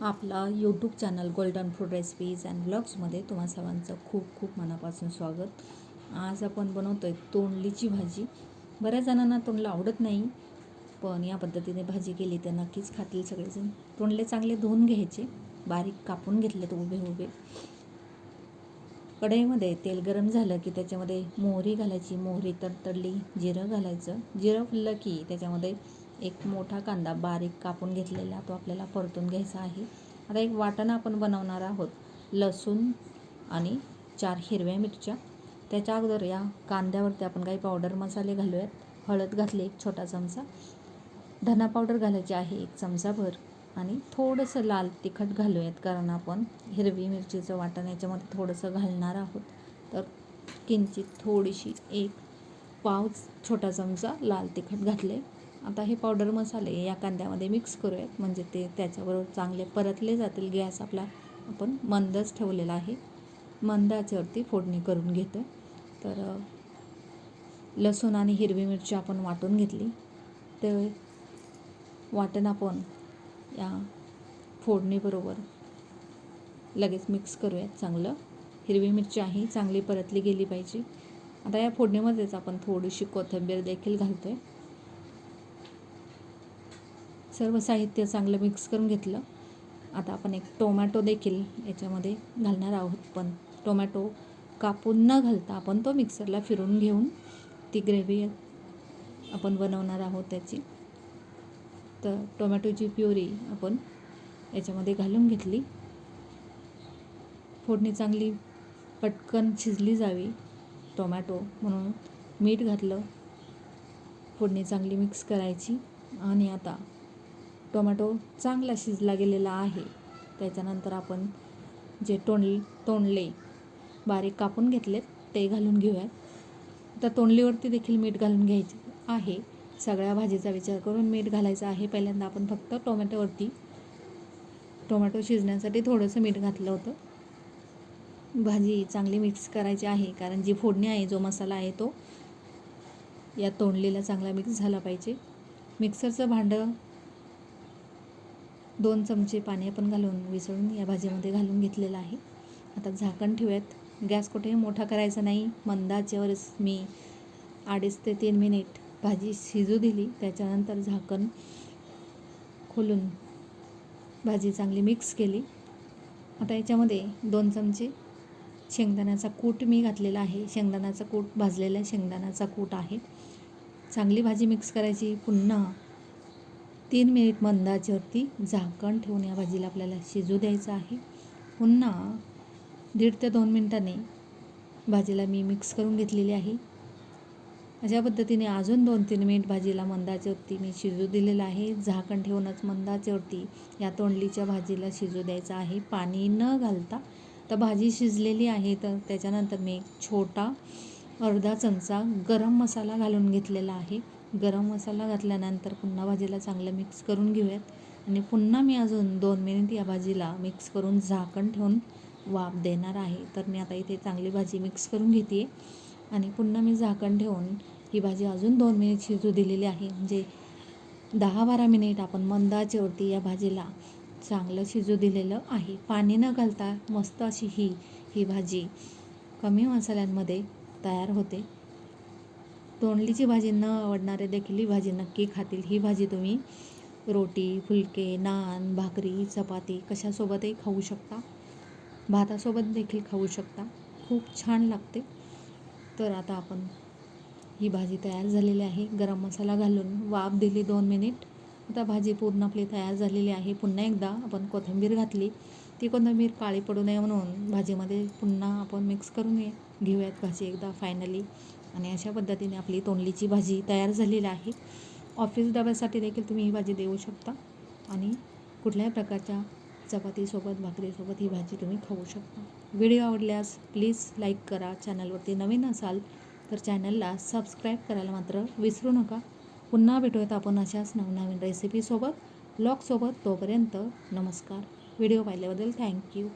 आपला YouTube channel Golden Food Recipes and ब्लॉग्समध्ये तुम्हा सर्वांचं खूप खूप मनापासून स्वागत. आज आपण बनवतो आहे तोंडलीची भाजी. बऱ्याच जणांना तोंडलं आवडत नाही पण या पद्धतीने भाजी केली तर नक्कीच खातील सगळेजण. तोंडले चांगले धुवून घ्यायचे बारीक कापून घेतलेत उभे उभे. कढईमध्ये तेल गरम झालं की त्याच्यामध्ये मोहरी घालायची मोहरी तडतडली जिरं घालायचं. जिरं फुललं की त्याच्यामध्ये एक मोठा कांदा बारीक कापून घेतलेला तो आपल्याला परतून घ्यायचा आहे. आता एक वाटण आपण बनवणार आहोत. लसूण आणि चार हिरव्या मिरच्या. त्याच्या अगोदर या कांद्यावरती आपण काही पावडर मसाले घालूयात. हळद घातली एक छोटा चमचा. धना पावडर घालायची आहे एक चमचाभर. आणि थोडंसं लाल तिखट घालूयात कारण आपण हिरवी मिरचीचं वाटण याच्यामध्ये थोडंसं घालणार आहोत. तर किंचित थोडीशी एक पाव छोटा चमचा लाल तिखट घातले आता हे पावडर मसाले या कांद्यामध्ये मिक्स करूयात. म्हणजे ते त्याच्याबरोबर चांगले परतले जातील. गॅस आपला आपण मंदच ठेवलेला आहे. मंदाच्यावरती फोडणी करून घेतो तर लसूण आणि हिरवी मिरची आपण वाटून घेतली. ते वाटण आपण या फोडणीबरोबर लगेच मिक्स करूयात चांगलं. हिरवी मिरची आहे चांगली परतली गेली पाहिजे. आता या फोडणीमध्येच आपण थोडीशी कोथिंबीर देखील घालतो आहे सर्व साहित्य चांगलं मिक्स करून घेतलं. आता आपण एक टोमॅटो देखील याच्यामध्ये घालणार आहोत. पण टोमॅटो कापून न घालता आपण तो मिक्सरला फिरून घेऊन ती ग्रेव्ही आपण बनवणार आहोत त्याची. तर टोमॅटोची प्युरी आपण याच्यामध्ये घालून घेतली. फोडणी चांगली पटकन शिजली जावी टोमॅटो म्हणून मीठ घातलं. फोडणी चांगली मिक्स करायची. आणि आता टोमॅटो चांगला शिजला गेलेला आहे. त्याच्यानंतर आपण जे तोंड तोंडले बारीक कापून घेतलेत ते घालून घेऊयात. तर तोंडलीवरती देखील मीठ घालून घ्यायचे आहे. सगळ्या भाजीचा विचार करून मीठ घालायचं आहे. पहिल्यांदा आपण फक्त टोमॅटोवरती टोमॅटो शिजण्यासाठी थोडंसं मीठ घातलं होतं. भाजी चांगली मिक्स करायची आहे कारण जी फोडणी आहे जो मसाला आहे तो या तोंडलीला चांगला मिक्स झाला पाहिजे. मिक्सरचं भांडं दोन चमचे पाणी आपण घालून विसळून या भाजीमध्ये घालून घेतलेलं आहे. आता झाकण ठेवूयात. गॅस कुठेही मोठा करायचा नाही. मंदाच्यावरच मी अडीच ते तीन मिनिट भाजी शिजू दिली. त्याच्यानंतर झाकण खोलून भाजी चांगली मिक्स केली. आता याच्यामध्ये दोन चमचे शेंगदाण्याचा कूट मी घातलेला आहे. शेंगदाण्याचा कूट भाजलेला शेंगदाण्याचा कूट आहे. चांगली भाजी मिक्स करायची. पुन्हा तीन मिनिट मंदाच्यावरती झाकण ठेवून या भाजीला आपल्याला शिजू द्यायचं आहे. पुन्हा दीड ते दोन मिनटाने भाजीला मी मिक्स करून घेतलेली आहे. अशा पद्धतीने अजून दोन तीन मिनिट भाजीला मंदाच्यावरती मी शिजू दिलेलं आहे. झाकण ठेवूनच मंदाच्यावरती या तोंडलीच्या भाजीला शिजू द्यायचं आहे. पाणी न घालता तर भाजी शिजलेली आहे तर त्याच्यानंतर मी एक छोटा अर्धा चमचा गरम मसाला घालून घेतलेला आहे. गरम मसाला घातल्यानंतर पुन्हा भाजीला चांगलं मिक्स करून घेऊयात. आणि पुन्हा मी अजून दोन मिनिट या भाजीला मिक्स करून झाकण ठेवून वाफ देणार आहे. तर मी आता इथे चांगली भाजी मिक्स करून घेते आणि पुन्हा मी झाकण ठेवून ही भाजी अजून दोन मिनिट शिजू दिलेली आहे. म्हणजे दहा बारा मिनिट आपण मंदाच्यावरती या भाजीला चांगलं शिजू दिलेलं आहे. पाणी न घालता मस्त अशी ही ही भाजी कमी मसाल्यांमध्ये तयार होते. तोंडलीची भाजी न आवडणारे देखील ही भाजी नक्की खातील. ही भाजी तुम्ही रोटी फुलके नान भाकरी चपाती कशासोबतही खाऊ शकता. भातासोबत देखील खाऊ शकता. खूप छान लागते. तर आता आपण ही भाजी तयार झालेली आहे. गरम मसाला घालून वाफ दिली दोन मिनिट. आता भाजी पूर्ण आपली तयार झालेली आहे. पुन्हा एकदा आपण कोथिंबीर घातली. ती कोथिंबीर काळी पडू नये म्हणून भाजीमध्ये पुन्हा आपण मिक्स करून घेऊयात. भाजी एकदा फायनली आणि अशा पद्धतीने आपली तोंडलीची भाजी तयार झालेली आहे. ऑफिस डब्यासाठी देखील तुम्ही ही भाजी देऊ शकता आणि कुठल्याही प्रकारच्या चपातीसोबत भाकरीसोबत ही भाजी तुम्ही खाऊ शकता. व्हिडिओ आवडल्यास प्लीज लाईक करा. चॅनलवरती नवीन असाल तर चॅनलला सबस्क्राईब करायला मात्र विसरू नका. पुन्हा भेटूयात आपण अशाच नवनवीन रेसिपीसोबत ब्लॉगसोबत. तोपर्यंत नमस्कार. व्हिडिओ पाहिल्याबद्दल थँक्यू.